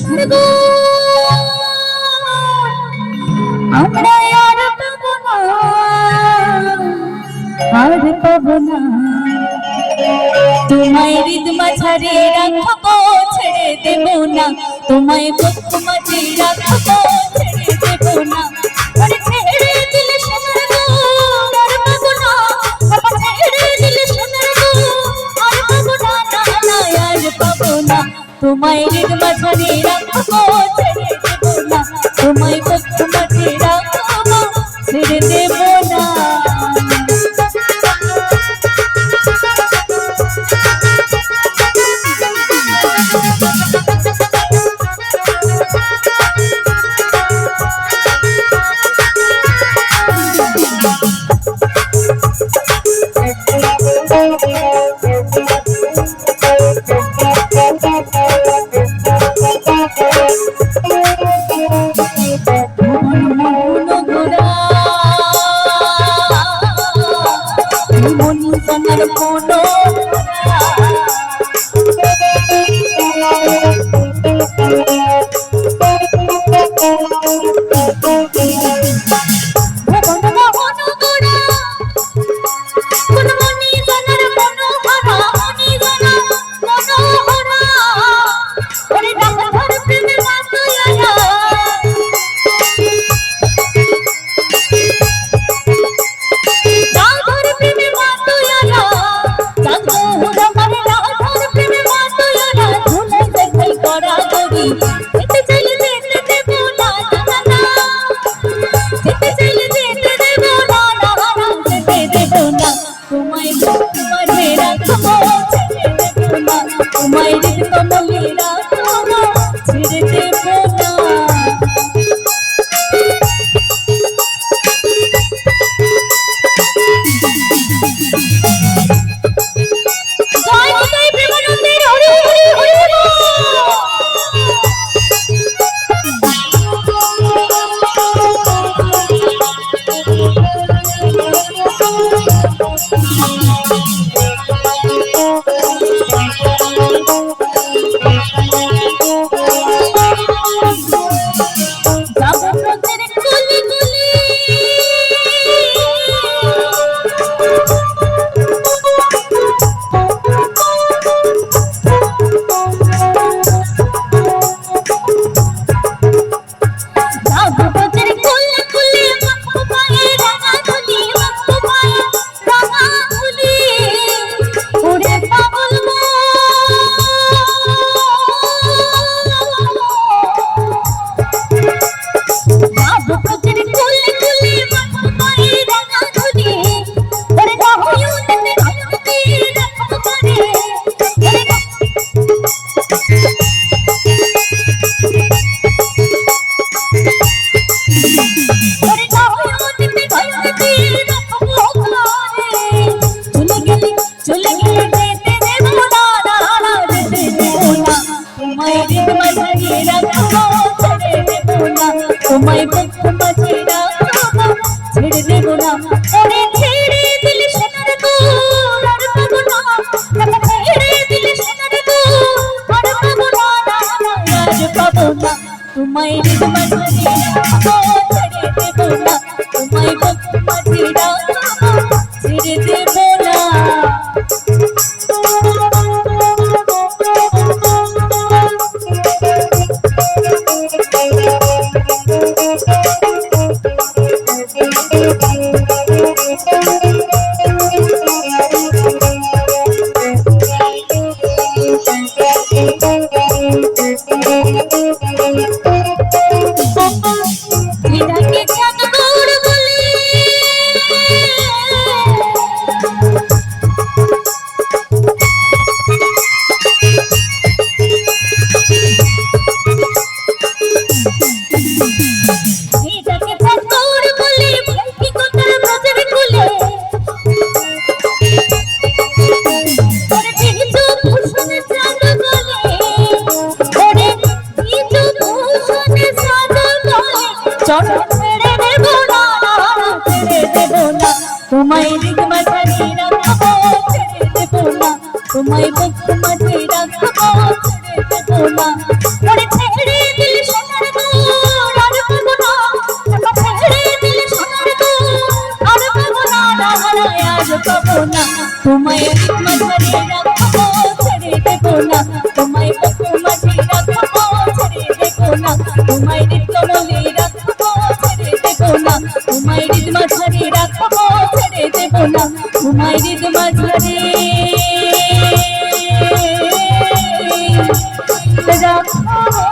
স্বর্গ আমরা আর পাব না। আর পাব না। তোমায় রিদমা ছাড়ে রাখব, ছেড়ে দেব না। তোমায় বক্ষ মাঝে রাখব। তোমায় রেগ মাঝারে রাখব ছেড়ে দেব না তোমায় বদ্ধ মাঝে রাখব তোমায় কমলিরা তোমায় বন্ধু বাঁচি না ছেড়ে দেব না। ওরে ছেড়ে দিলে সোনার গোল আর পাবো না। ছেড়ে দিলে সোনার গোল আর পাবো না। আজ পাবো না। তোমায় দেব বাঁচি না ছেড়ে দেব না। তোমায় বন্ধু বাঁচি না ছেড়ে দেব তোমায় বক্ত মাঝে রাখব দেবো না ওরে ছেড়ে দিলে সোনার দূর আর পাবো না। তোমরা ছেড়ে দিলে সোনার দূর আর পাবো না। দাঁড়ায় আর পাবো না। তোমায় মাঝে রাখব, ছেড়ে দেবো না। তোমায় বক্ত মাঝে রাখব, ছেড়ে দেবো না। তোমায় নিত্য বলে রাখব, ছেড়ে দেবো না। তোমায় হৃদ মাঝারে রাখব, ছেড়ে দেবো না। তোমায় হৃদ মাঝারে Oh,